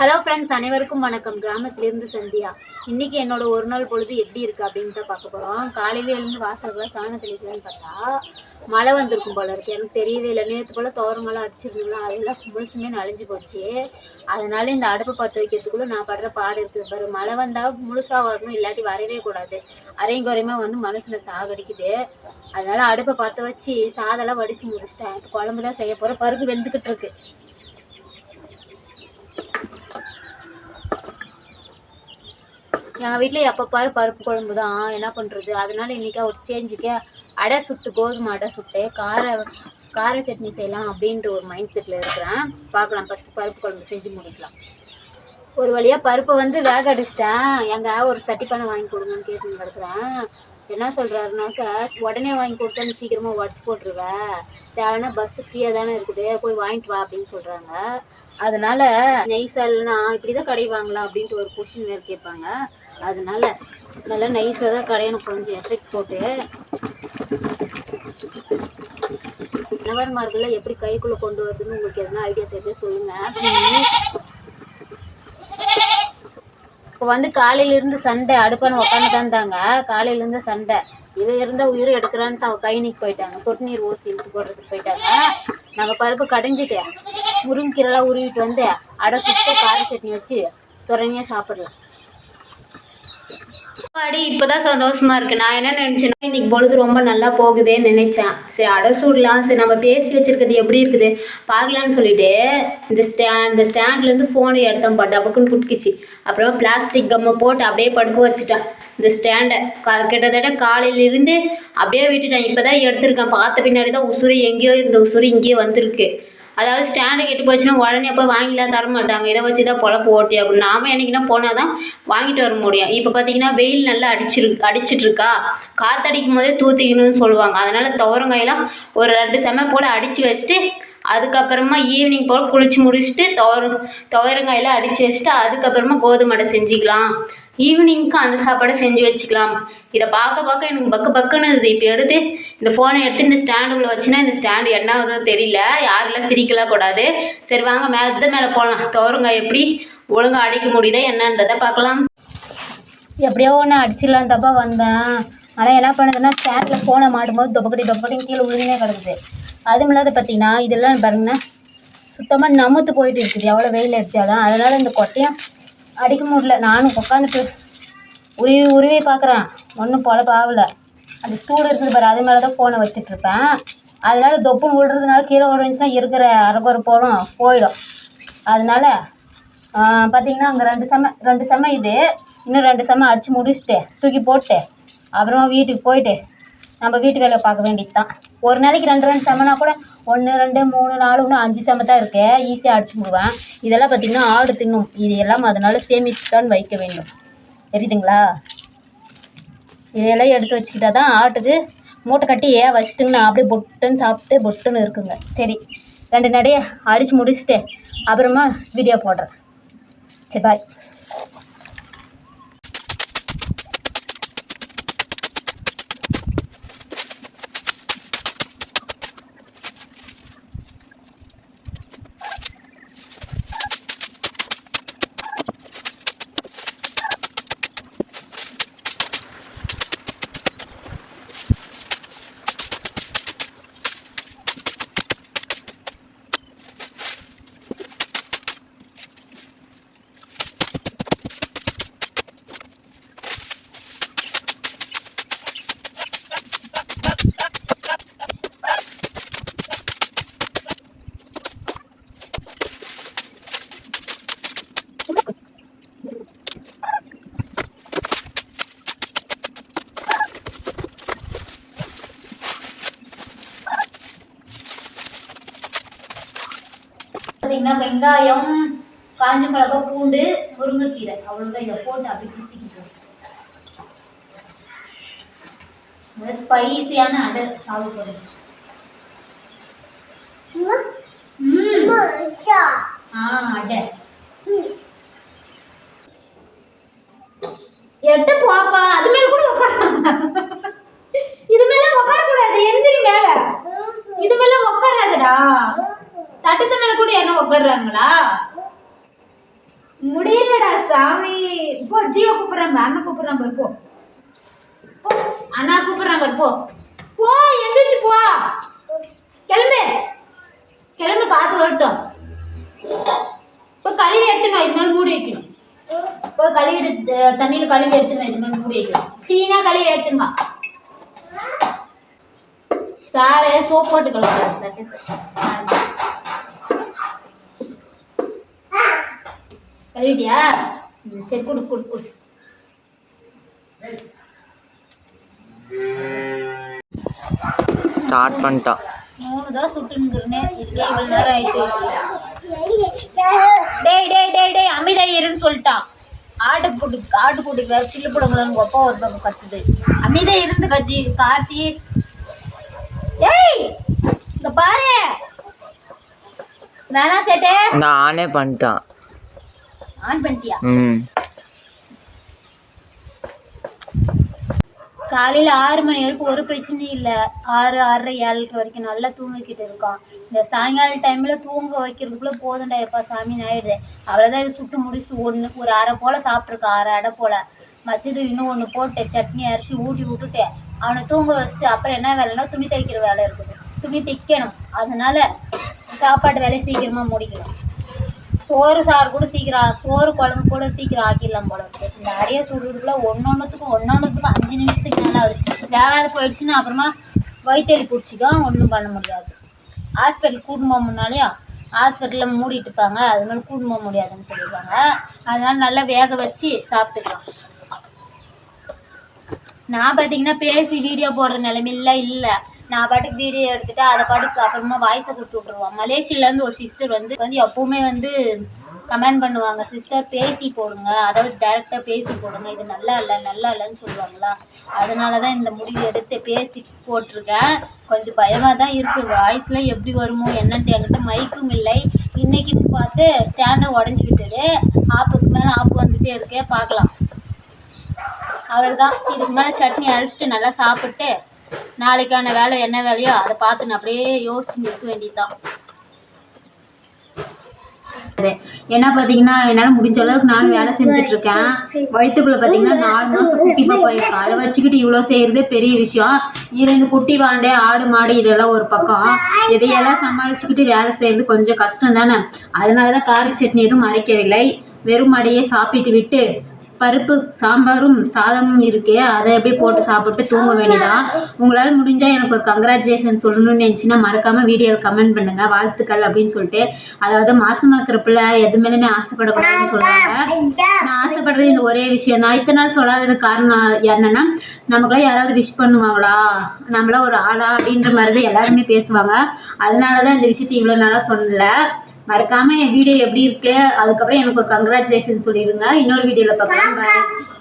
Hello friends அனைவருக்கும் வணக்கம். கிராமத்திலேருந்து சந்தியா. இன்றைக்கி என்னோட ஒரு நாள் பொழுது எப்படி இருக்குது அப்படின்னு தான் பார்க்க போகிறோம் காலையில எழுந்து வாசல்களாம் சாணம் தெளிக்கலான்னு பார்த்தா மழை வந்திருக்கும் போல இருக்குது எனக்கு தெரியவே இல்லை. நேற்று போல் தோரங்களாம் அடிச்சிருந்தோம்ல அதெல்லாம் முழுசுமே நனைஞ்சு போச்சு. அதனால இந்த அடுப்பை பற்ற வைக்கிறதுக்குள்ளே நான் படுற பாடு இருக்குது பாரு மழை வந்தால் முழுசாக வரணும் இல்லாட்டி வரவே கூடாது. அரையும் குறையுமா வந்து மனசில் சாகடிக்குது. அதனால் அடுப்பை பற்ற வச்சு சாதெல்லாம் வடித்து முடிச்சிட்டேன். இப்போ குழம்பு தான் செய்ய போகிறேன் பருப்பு வெந்துக்கிட்டு இருக்குது எங்கள் வீட்டில் எப்போ பாரு பருப்பு குழம்பு தான் என்ன பண்ணுறது அதனால இன்றைக்கி ஒரு சேஞ்சுக்கு அடை சுட்டு கோதுமை அடை சுட்டு கார கார சட்னி செய்யலாம் அப்படின்ற ஒரு மைண்ட் செட்டில் இருக்கிறேன். பார்க்கலாம். ஃபஸ்ட்டு பருப்பு குழம்பு செஞ்சு முடிக்கலாம். ஒரு வழியாக பருப்பை வந்து வேக அடிச்சிட்டேன். எங்க ஒரு சட்டி பண்ணை வாங்கி கொடுங்கன்னு கேட்டு கிடக்குறேன் என்ன சொல்கிறாருனாக்கா உடனே வாங்கி கொடுத்தா நீ சீக்கிரமாக உடச்சி போட்டுருவேன். தேவைன்னா பஸ்ஸு ஃப்ரீயாக தானே இருக்குது. போய் வாங்கிட்டு வா அப்படின்னு சொல்கிறாங்க அதனால் நெய் சாலைனா இப்படி தான் கடை வாங்கலாம் அப்படின்ட்டு ஒரு கொஷின் வேறு கேட்பாங்க. அதனால நல்லா நைஸாக தான் கடையணும் கொஞ்சம் எஃபெக்ட் போட்டு. கணவர்மார்களை எப்படி கைக்குள்ளே கொண்டு வருதுன்னு உங்களுக்கு எதனா ஐடியா தெரிஞ்சு சொல்லுங்கள் இப்போ வந்து காலையிலேருந்து சண்டை அடுப்பான உட்காந்து தான் இருந்தாங்க காலையிலேருந்து சண்டை. இது இருந்தால் உயிர் எடுக்கிறான்ட்டு அவள் கைனிக்கு போயிட்டாங்க. சொட்டு நீர் ஊசி இழுத்து போடுறதுக்கு போயிட்டாங்க. நாங்கள் பருப்பு கடைஞ்சிட்டு முருங்கீரெல்லாம் உருவிட்டு வந்து அடை சுட்டு கார சட்னி வச்சு சுரணியாக சாப்பிடலாம். அப்பாடி இப்போதான் சந்தோஷமா இருக்கு. நான் என்ன நினைச்சேன்னா இன்னைக்கு பொழுது ரொம்ப நல்லா போகுதேன்னு நினைச்சேன். சரி அடசூடலாம். சரி நம்ம பேசி வச்சிருக்கிறது எப்படி இருக்குது? பார்க்கலான்னு சொல்லிட்டு இந்த ஸ்டே இந்த ஸ்டாண்ட்லேருந்து ஃபோனை எடுத்தேன் பட் டபக்குன்னு புட்டுக்கிச்சு அப்புறமா பிளாஸ்டிக் கம்மை போட்டு அப்படியே படுக்க வச்சுட்டேன். இந்த ஸ்டாண்டை கா கிட்டத்தட்ட காலையிலிருந்து அப்படியே விட்டுட்டேன். இப்போ தான் எடுத்திருக்கேன். பார்த்த பின்னாடி தான் உசுறு எங்கேயோ இருந்த உசுறு இங்கேயே வந்திருக்கு. அதாவது ஸ்டாண்டு கெட்டு போச்சுன்னா உடனே போய் வாங்கிலாம் தர மாட்டாங்க. இதை வச்சு தான் பொழப்பு ஓட்டி ஆகணும். நாம என்னைக்குன்னா போனால் தான் வாங்கிட்டு வர முடியும். இப்போ பார்த்தீங்கன்னா வெயில் நல்லா அடிச்சிரு அடிச்சிட்டு இருக்கா போதே தூத்திக்கணும்னு சொல்லுவாங்க. அதனால் துவரங்காயெல்லாம் ஒரு ரெண்டு செம போல் அடித்து வச்சுட்டு அதுக்கப்புறமா ஈவினிங் போல் குளிச்சு முடிச்சுட்டு துவர துவரங்காயெல்லாம் அடித்து வச்சுட்டு அதுக்கப்புறமா கோதுமடை செஞ்சுக்கலாம். ஈவினிங்க்கு அந்த சாப்பாடை செஞ்சு வச்சுக்கலாம். இதை பார்க்க பார்க்க எனக்கு பக்கு பக்குன்னு இது இப்போ எடுத்து இந்த ஃபோனை எடுத்து இந்த ஸ்டாண்டுக்குள்ளே வச்சுன்னா இந்த ஸ்டாண்டு என்ன ஆகுதோ தெரியல. யாரெல்லாம் சிரிக்கலாம் கூடாது. சரி வாங்க மேலே மேலே போகலாம் துவரங்காய் எப்படி ஒழுங்காக அடிக்க முடியுதா என்னன்றதை பார்க்கலாம். எப்படியோ ஒன்று அடிச்சிடலாம் தப்பா வந்தேன். ஆனால் என்ன பண்ணுதுன்னா ஸ்டாண்டில் ஃபோனை மாட்டும்போது தொப்பக்கடி தொப்பக்கடி கீழே விழுந்தே கிடக்குது. அதுவும் இல்லாத பார்த்தீங்கன்னா இதெல்லாம் பாருங்கன்னா சுத்தமாக நமுத்து போயிட்டு இருக்குது. எவ்வளோ வெயில் அடித்தாலும் அதனால் இந்த கொட்டையும் அடிக்க முடியல. நானும் உட்காந்துட்டு உருவி உருவி பார்க்குறேன் ஒன்றும் பொழப்பு ஆகல அந்த ஸ்டூல் இருக்குது பாரு அது மேலே தான் ஃபோனை வச்சிட்ருப்பேன் அதனால தொப்புன்னு விழுறதுனால கீழே விழுந்துச்சுன்னா இருக்கிற அரைக்குறை போலும் போயிடும். அதனால பார்த்தீங்கன்னா அங்கே ரெண்டு செம ரெண்டு செம இது. இன்னும் ரெண்டு செம அடித்து முடிச்சுட்டு தூக்கி போட்டு அப்புறமா வீட்டுக்கு போயிட்டு நம்ம வீட்டு வேலையை பார்க்க வேண்டியது தான் ஒரு நாளைக்கு ரெண்டு ரெண்டு செமனா கூட ஒன்று ரெண்டு மூணு நாலு இன்னும் அஞ்சு செம தான் இருக்கு. ஈஸியாக அடிச்சு விடுவேன். இதெல்லாம் பார்த்திங்கன்னா ஆடு தின்னும். இது எல்லாம் அதனால சேமித்து தான் வைக்க வேண்டும். தெரியுதுங்களா? இதையெல்லாம் எடுத்து வச்சுக்கிட்டா தான் ஆட்டுக்கு மூட்டை கட்டி ஏன் வச்சுட்டுங்கண்ணா அப்படியே பொட்டுன்னு சாப்பிட்டு பொட்டுன்னு இருக்குங்க. சரி ரெண்டு நடைய அடித்து முடிச்சுட்டு அப்புறமா வீடியோ போடுறேன். சரி பாய் பார்த்தீங்கன்னா வெங்காயம் காஞ்ச மிளகா பூண்டு முருங்கைக்கீரை. அவ்வளோதான் இதை போட்டு அப்படி பிசிக்கிட்டு ஸ்பைசியான அடை சாப்பிட ம். ஆ அடை. எட்டு பாப்பா. அது மேல கூட உட்கார இது மேல உட்கார கூடாது எந்திரி மேல. இது மேல உட்காராதடா தட்டத்து மேல கூட யாரும் உட்கார்றாங்களா போ ஜீவ கூப்பிடுறாங்க அண்ணா கூப்பிடுறாங்க பாரு, போ. போ அண்ணா கூப்பிடுறாங்க பாரு, போ. போ எந்திரிச்சு போ. கிளம்பு. கிளம்பு காத்து வரட்டும். இப்போ கழுவி எடுத்துணும் இது மாதிரி மூடி வைக்கணும். இப்போ கழுவி எடுத்து தண்ணியில் கழுவி எடுத்துணும் இது மாதிரி மூடி வைக்கணும். க்ளீனாக கழுவி எடுத்துமா சாரு சோப் போட்டு கழுவுறாரு கழுவிட்டியா சரி கொடு கொடு கொடு. ஸ்டார்ட் பண்ணிட்டான் மூணு தான் சுட்டுங்கிறனே இதுக்கே இவ்வளோ நேரம் ஆயிட்டு. டேய் டேய் டேய் டேய் அமைதியா இருன்னு சொல்லிட்டான் ஆட்டு போட்டு ஆட்டு போட்டு வேற சில்லு போடுங்களான்னு அப்பா ஒரு பக்கம் கத்துது. அமைதியா இருந்து கஜி காட்டி ஏய் இங்க பாரு. வேணா சேட்டே? இந்த ஆனே பண்ணிட்டான் ஆன் பண்ணிட்டியா? காலையில் ஆறு மணி வரைக்கும் ஒரு பிரச்சனையும் இல்லை. ஆறு ஆறரை ஏழரை வரைக்கும் நல்லா தூங்கிக்கிட்டு இருக்கான். இந்த சாயங்கால டைமில் தூங்க வைக்கிறதுக்குள்ளே போதும்டா எப்பா சாமின்னு ஆயிடுது அவ்வளோதான் இது சுட்டு முடிச்சுட்டு ஒன்று ஒரு அரை போல் சாப்பிட்ருக்கான் அரை அடை போல். மச்சது இன்னும் ஒன்று போட்டு சட்னி அரிசி ஊட்டி விட்டுட்டு அவனை தூங்க வச்சுட்டு அப்புறம் என்ன வேலைன்னா துணி தைக்கிற வேலை இருக்குது. துணி தைக்கணும். அதனால சாப்பாட்டு வேலையை சீக்கிரமாக முடிக்கணும். சோறு சாறு கூட சீக்கிரம் சோறு குழம்பு கூட சீக்கிரம் ஆக்கிடலாம் போல இருக்கு. இந்த அடைய சுடுறதுக்குள்ள ஒன்னொன்றுத்துக்கும் ஒன்னொன்றுத்துக்கும் அஞ்சு நிமிஷத்துக்கு மேலே ஆகுது. வேகாத போயிடுச்சுன்னா அப்புறமா வயிற்றெளி பிடிச்சிக்கும் ஒன்றும் பண்ண முடியாது. ஹாஸ்பிட்டல் கூட்டின்னு போக முன்னாலே ஹாஸ்பிட்டலில் மூடிட்டு இருப்பாங்க. அதனால கூட்டின்னு போக முடியாதுன்னு சொல்லியிருக்காங்க அதனால நல்லா வேக வச்சு சாப்பிட்டுக்கலாம். நான் பார்த்தீங்கன்னா பேசி வீடியோ போடுற நிலைமையில இல்லை. நான் பாட்டுக்கு வீடியோ எடுத்துட்டு அதை பாட்டுக்கு அப்புறமா வாய்ஸை கொடுத்து விட்ருவோம் மலேசியிலேருந்து ஒரு சிஸ்டர் வந்து வந்து எப்பவுமே வந்து கமெண்ட் பண்ணுவாங்க. சிஸ்டர் பேசி போடுங்க. அதாவது டேரெக்டாக பேசி போடுங்க. இது நல்லா இல்லை நல்லா இல்லைன்னு சொல்லுவாங்களா? அதனால தான் இந்த முடிவு எடுத்து பேசி போட்டிருக்கேன். கொஞ்சம் பயமாக தான் இருக்குது வாய்ஸில் எப்படி வருமோ என்னன்ட்டு என்கிட்ட மைக்கும் இல்லை. இன்னைக்குன்னு பார்த்து ஸ்டாண்டை உடஞ்சி விட்டது ஆப்புக்கு மேலே ஆப்பு வந்துட்டே இருக்கே பார்க்கலாம். அவ்வளோதான் இதுக்கு மேலே சட்னி அரைச்சிட்டு நல்லா சாப்பிட்டு நாளைக்கான வேலை என்ன வேலையோ அதை பார்த்து நான் அப்படியே யோசிச்சு நிற்க வேண்டியதுதான். என்ன பாத்தீங்கன்னா என்னால முடிஞ்ச அளவுக்கு நானும் வேலை செஞ்சுட்டு இருக்கேன் வயிற்றுக்குள்ள பாத்தீங்கன்னா நாலு மாசம் குட்டி பாப்பா இருக்கா? அதை வச்சுக்கிட்டு இவ்வளவு செய்யறதே பெரிய விஷயம். இருந்து குட்டி வாண்டே ஆடு மாடு இதெல்லாம் ஒரு பக்கம். இதையெல்லாம் சமாளிச்சுக்கிட்டு வேலை செய்யறது கொஞ்சம் கஷ்டம் தானே அதனாலதான் காரி சட்னி எதுவும் அரைக்கவில்லை. வெறும் அடையே சாப்பிட்டு விட்டு பருப்பு சாம்பாரும் சாதமும் இருக்கு அதை அப்படியே போட்டு சாப்பிட்டு தூங்க வேண்டியதான் உங்களால் முடிஞ்சால் எனக்கு ஒரு கங்க்ராச்சுலேஷன் சொல்லணும்னு நினச்சின்னா மறக்காமல் வீடியோவில் கமெண்ட் பண்ணுங்கள் வாழ்த்துக்கள் அப்படின்னு சொல்லிட்டு. அதாவது மாசமா இருக்கிற பிள்ளை எது மேலேயுமே ஆசைப்படக்கூடாதுன்னு சொல்கிறாங்க நான் ஆசைப்படுறது இந்த ஒரே விஷயம் தான். இத்தனை நாள் சொல்லாதது காரணம் என்னன்னா நமக்குலாம் யாராவது விஷ் பண்ணுவாங்களா? நம்மளாம் ஒரு ஆளா அப்படின்ற மாதிரி தான் எல்லாருமே பேசுவாங்க. அதனால தான் இந்த விஷயத்தை இவ்வளோ நாளாக சொல்லல. மறக்காம என் வீடியோ எப்படி இருக்கு? அதுக்கப்புறம் எனக்கு ஒரு கங்க்ராச்சுலேஷன் சொல்லிடுங்க இன்னொரு வீடியோவில் பார்க்கலாம். பாய்